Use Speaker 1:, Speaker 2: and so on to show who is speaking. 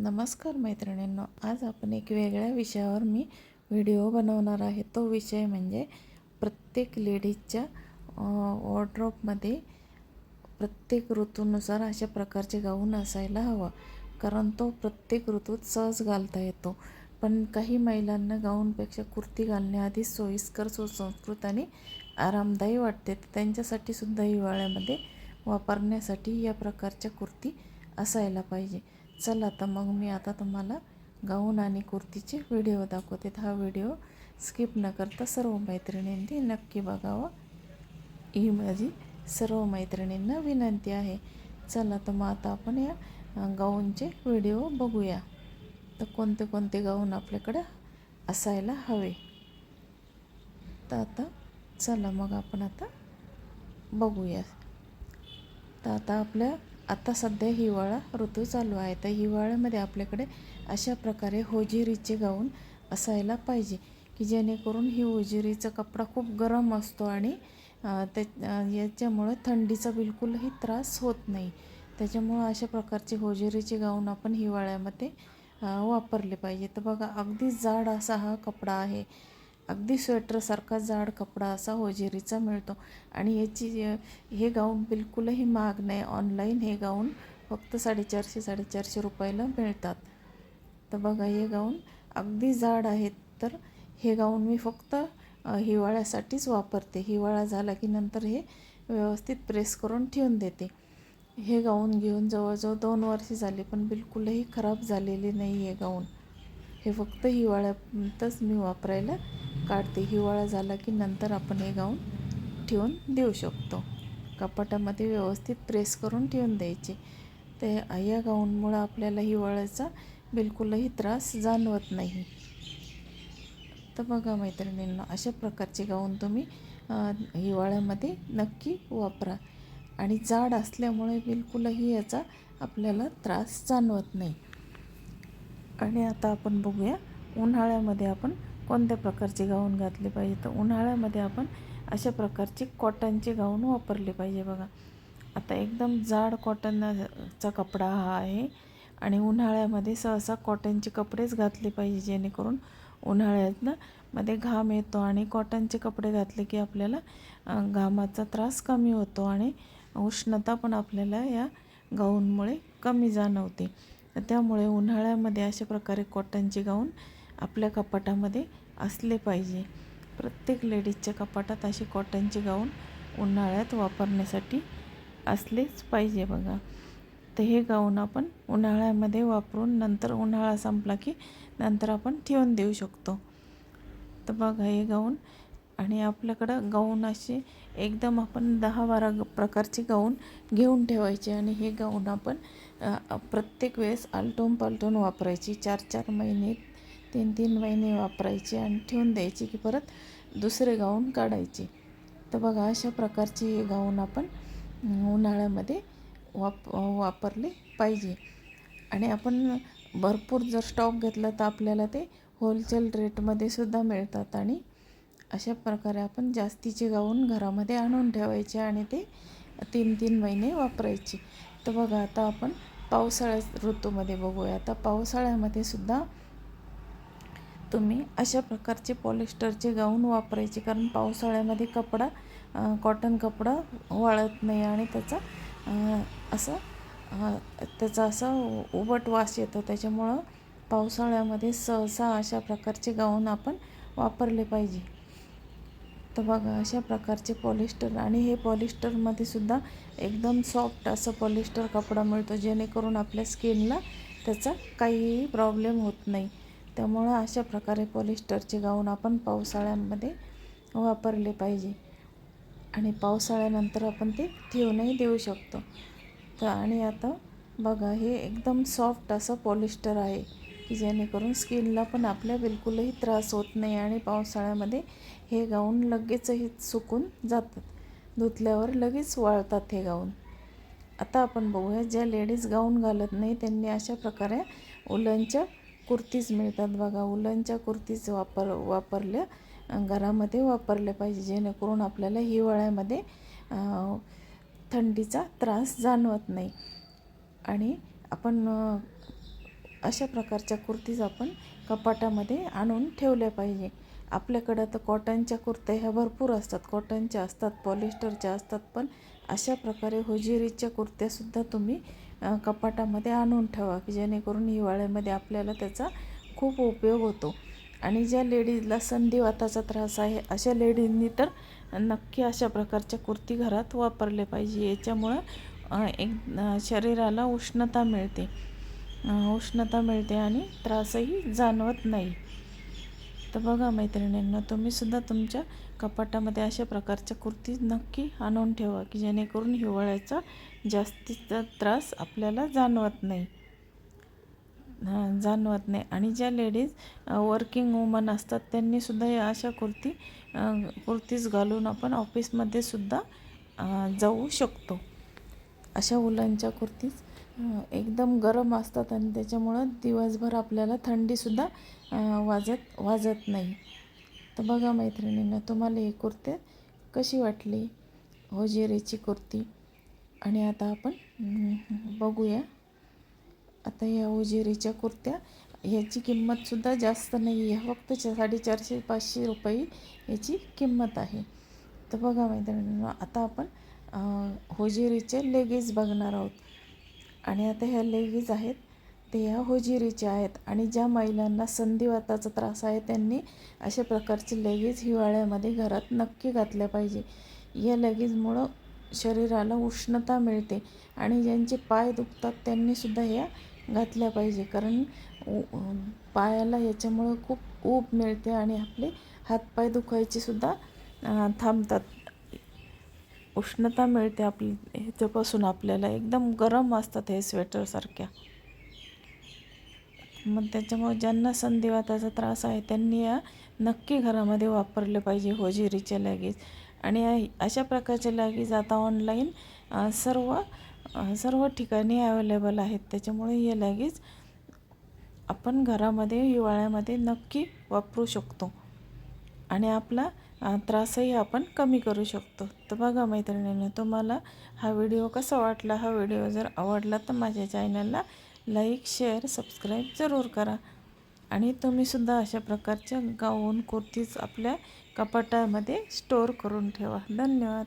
Speaker 1: नमस्कार मैत्रिणींनो आज आपण एक वेगळ्या विषयावर मी व्हिडिओ बनवणार आहे. तो विषय म्हणजे प्रत्येक लेडीजच्या वॉर्ड्रॉपमध्ये प्रत्येक ऋतूनुसार अशा प्रकारचे गाऊन असायला हवं. कारण तो प्रत्येक ऋतूत सहज घालता येतो. पण काही महिलांना गाऊनपेक्षा कुर्ती घालण्याआधी सोयीस्कर सुसंस्कृत आणि आरामदायी वाटते. त्यांच्यासाठी सुद्धा हिवाळ्यामध्ये वापरण्यासाठी या प्रकारच्या कुर्ती असायला पाहिजे. चला तर मग मी आता तुम्हाला गाऊन आणि कुर्तीचे व्हिडिओ दाखवते. हा व्हिडिओ स्किप न करता सर्व मैत्रिणींनी नक्की बघावं. ही माझी सर्व मैत्रिणींना विनंती आहे. चला तर मग आता आपण या गाऊनचे व्हिडिओ बघूया. तर कोणते कोणते गाऊन आपल्याकडं असायला हवे? तर आता चला मग आपण आता बघूया. तर आता आपल्या आता सध्या हिवाळा ऋतू चालू आहे. तर हिवाळ्यामध्ये आपल्याकडे अशा प्रकारे होजिरीचे गाऊन असायला पाहिजे की जेणेकरून ही होजिरीचा कपडा खूप गरम असतो आणि त्या याच्यामुळे थंडीचा बिलकुलही त्रास होत नाही. त्याच्यामुळं अशा प्रकारचे होजेरीचे गाऊन आपण हिवाळ्यामध्ये वापरले पाहिजे. तर बघा अगदी जाड असा हा कपडा आहे. अगदी स्वेटरसारखा जाड कपडा असा होजेरीचा मिळतो. आणि याची हे गाऊन बिलकुलही महाग नाही. ऑनलाईन हे गाऊन फक्त साडेचारशे साडेचारशे रुपयाला मिळतात. तर बघा हे गाऊन अगदी जाड आहेत. तर हे गाऊन मी फक्त हिवाळ्यासाठीच वापरते. हिवाळा झाला की नंतर हे व्यवस्थित प्रेस करून ठेवून देते. हे गाऊन घेऊन जवळजवळ दोन वर्षे झाले पण बिलकुलही खराब झालेले नाही हे गाऊन. हे फक्त हिवाळ्यातच मी वापरायला काढते. हिवाळा झाला की नंतर आपण हे गाऊन ठेवून देऊ शकतो. कपाटामध्ये व्यवस्थित प्रेस करून ठेवून द्यायचे. ते या गाऊनमुळं आपल्याला हिवाळ्याचा बिलकुलही त्रास जाणवत नाही. तर बघा मैत्रिणींना अशा प्रकारचे गाऊन तुम्ही हिवाळ्यामध्ये नक्की वापरा. आणि जाड असल्यामुळे बिलकुलही याचा आपल्याला त्रास जाणवत नाही. आणि आता आपण बघूया उन्हाळ्यामध्ये आपण कोणत्या प्रकारचे गाऊन घातले पाहिजे? तर उन्हाळ्यामध्ये आपण अशा प्रकारचे कॉटनचे गाऊन वापरले पाहिजे बघा. आता एकदम जाड कॉटनचा कपडा हा आहे आणि उन्हाळ्यामध्ये सहसा कॉटनचे कपडेच घातले पाहिजे जेणेकरून उन्हाळ्यातनं मध्ये घाम येतो आणि कॉटनचे कपडे घातले की आपल्याला घामाचा त्रास कमी होतो आणि उष्णता पण आपल्याला या गाऊनमुळे कमी जाणवते. त्यामुळे उन्हाळ्यामध्ये अशा प्रकारे कॉटनचे गाऊन आपल्या कपाटामध्ये असले पाहिजे. प्रत्येक लेडीजच्या कपाटात असे कॉटनचे गाऊन उन्हाळ्यात वापरण्यासाठी असलेच पाहिजे बघा. तर हे गाऊन आपण उन्हाळ्यामध्ये वापरून नंतर उन्हाळा संपला की नंतर आपण ठेवून देऊ शकतो. तर बघा हे गाऊन आणि आपल्याकडं गाऊन असे एकदम आपण दहा बारा प्रकारचे गाऊन घेऊन ठेवायचे आणि हे गाऊन आपण प्रत्येक वेळेस आलटून पालटून वापरायची. चार चार महिने तीन तीन महिने वापरायचे आणि ठेवून द्यायचे की परत दुसरे गाऊन काढायचे. तर बघा अशा प्रकारचे हे गाऊन आपण उन्हाळ्यामध्ये वाप वापरले पाहिजे. आणि आपण भरपूर जर स्टॉक घेतला तर आपल्याला ते होलसेल रेटमध्ये सुद्धा मिळतात. आणि अशा प्रकारे आपण जास्तीचे गाऊन घरामध्ये आणून ठेवायचे आणि ते तीन तीन महिने वापरायचे. तर बघा आता आपण पावसाळ्या ऋतूमध्ये बघूया. आता पावसाळ्यामध्ये सुद्धा तुम्ही अशा प्रकारचे पॉलिस्टरचे गाऊन वापरायचे. कारण पावसाळ्यामध्ये कपडा कॉटन कपडा वाळत नाही आणि त्याचा असं त्याचा असा उबट वास येतो. त्याच्यामुळं पावसाळ्यामध्ये सहसा अशा प्रकारचे गाऊन आपण वापरले पाहिजे. तर बघा अशा प्रकारचे पॉलिस्टर आणि हे पॉलिस्टरमध्ये सुद्धा एकदम सॉफ्ट असं पॉलिस्टर कपडा मिळतो. जेणेकरून आपल्या स्किनला त्याचा काहीही प्रॉब्लेम होत नाही. त्यामुळं अशा प्रकारे पॉलिस्टरचे गाऊन आपण पावसाळ्यामध्ये वापरले पाहिजे. आणि पावसाळ्यानंतर आपण ते ठेवूनही देऊ शकतो. तर आणि आता बघा हे एकदम सॉफ्ट असं पॉलिस्टर आहे की जेणेकरून स्किनला पण आपल्या बिलकुलही त्रास होत नाही आणि पावसाळ्यामध्ये हे गाऊन लगेचही सुकून जातात. धुतल्यावर लगेच वाळतात हे गाऊन. आता आपण बघूया ज्या लेडीज गाऊन घालत नाही त्यांनी अशा प्रकारे उलनच्या कुर्तीज मिळतात बघा. उलनच्या कुर्तीज वापर वापरल्या घरामध्ये वापरल्या पाहिजे. जेणेकरून आपल्याला हिवाळ्यामध्ये थंडीचा त्रास जाणवत नाही. आणि आपण अशा प्रकारच्या कुर्तीज आपण कपाटामध्ये आणून ठेवल्या पाहिजे. आपल्याकडं तर कॉटनच्या कुर्त्या ह्या भरपूर असतात. कॉटनच्या असतात पॉलिस्टरच्या असतात पण अशा प्रकारे होजिरीच्या कुर्त्यासुद्धा तुम्ही कपाटामध्ये आणून ठेवा की जेणेकरून हिवाळ्यामध्ये आपल्याला त्याचा खूप उपयोग होतो. आणि ज्या लेडीजला संधिवाताचा त्रास आहे अशा लेडीजनी तर नक्की अशा प्रकारच्या कुर्ती घरात वापरले पाहिजे. याच्यामुळं एक शरीराला उष्णता मिळते. उष्णता मिळते आणि त्रासही जाणवत नाही. तर बघा मैत्रिणींना तुम्हीसुद्धा तुमच्या कपाटामध्ये अशा प्रकारच्या कुर्ती नक्की आणून ठेवा की जेणेकरून हिवाळ्याचा जास्तीचा त्रास आपल्याला जाणवत नाही. जाणवत नाही. आणि ज्या लेडीज वर्किंग वुमन असतात त्यांनीसुद्धा या अशा कुर्ती कुर्तीज घालून आपण ऑफिसमध्ये सुद्धा जाऊ शकतो. अशा उलांच्या कुर्तीज एकदम गरम असतात आणि त्याच्यामुळं दिवसभर आपल्याला थंडीसुद्धा वाजत वाजत नाही. तर बघा मैत्रिणींना तुम्हाला ही कुर्ती कशी वाटली? होजेरीची कुर्ती. आणि आता आपण बघूया. आता या होजेरीच्या कुर्त्या ह्याची किंमतसुद्धा जास्त नाही आहे. फक्त साडेचारशे पाचशे रुपये याची किंमत आहे. तर बघा मैत्रिणींना आता आपण होजेरीचे लेगीज बघणार आहोत. आणि आता ह्या लेगीज आहेत ते ह्या होजिरीच्या आहेत आणि ज्या महिलांना संधिवाताचा त्रास आहे त्यांनी अशा प्रकारचे लेगीज हिवाळ्यामध्ये घरात नक्की घातल्या पाहिजे. या लेगीजमुळं शरीराला उष्णता मिळते आणि ज्यांचे पाय दुखतात त्यांनीसुद्धा ह्या घातल्या पाहिजे. कारण उ- पायाला याच्यामुळं खूप ऊब मिळते आणि आपले हातपाय दुखायचे सुद्धा थांबतात. उष्णता मिळते आपली ह्याच्यापासून आपल्याला. एकदम गरम असतात हे स्वेटरसारख्या. मग त्याच्यामुळे ज्यांना संधिवाताचा त्रास आहे त्यांनी या नक्की घरामध्ये वापरले पाहिजे होजिरीच्या लॅगेज आणि अशा प्रकारचे लॅगेज आता ऑनलाईन सर्व सर्व ठिकाणी अवेलेबल आहेत. त्याच्यामुळे हे लॅगेज आपण घरामध्ये हिवाळ्यामध्ये नक्की वापरू शकतो. आणि आपला त्रासही आपण कमी करू शकतो. तर बघा मैत्रिणींनो तुम्हाला हा व्हिडिओ कसा वाटला? हा व्हिडिओ जर आवडला तर माझ्या चॅनलला लाईक शेअर सबस्क्राईब जरूर करा. आणि तुम्हीसुद्धा अशा प्रकारच्या गाऊन कुर्तीज आपल्या कपाटामध्ये स्टोअर करून ठेवा. धन्यवाद.